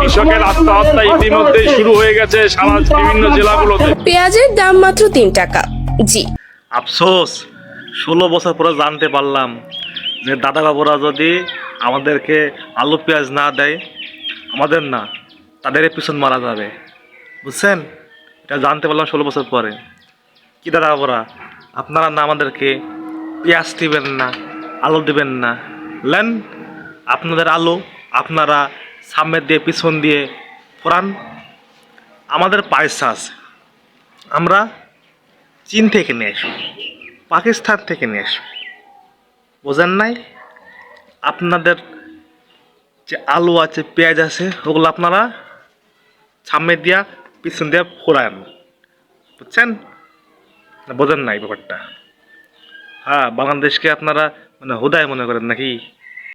কৃষকের আত্মহত্যা ইতিমধ্যে শুরু হয়ে গেছে সারা বিভিন্ন জেলাগুলোতে। পেঁয়াজের দাম মাত্র তিন টাকা। জি। আফসোস ষোলো বছর পরে জানতে পারলাম যে দাদা বাবুরা যদি আমাদেরকে আলু পেঁয়াজ না দেয় আমাদের না তাদের পিছন মারা যাবে। বুঝছেন? এটা জানতে পারলাম ষোলো বছর পরে। কি দাদা বাবুরা আপনারা না আমাদেরকে পেঁয়াজ দিবেন না আলু দিবেন না। লেন আপনাদের আলু আপনারা সামনের দিয়ে, পিছন দিয়ে ফোরান আমাদের পয়সা আছে। আমরা চীন থেকে নিয়ে আসব, পাকিস্তান থেকে নিয়ে আসব। বোঝেন নাই? আপনাদের যে আলু আছে, পেঁয়াজ আছে, ওগুলো আপনারা সামনে দিয়া, পিছন দিয়া ফোরান বুঝছেন? বোঝেন নাই ব্যাপারটা? হ্যাঁ বাংলাদেশকে আপনারা মানে হুদায় মনে করেন নাকি?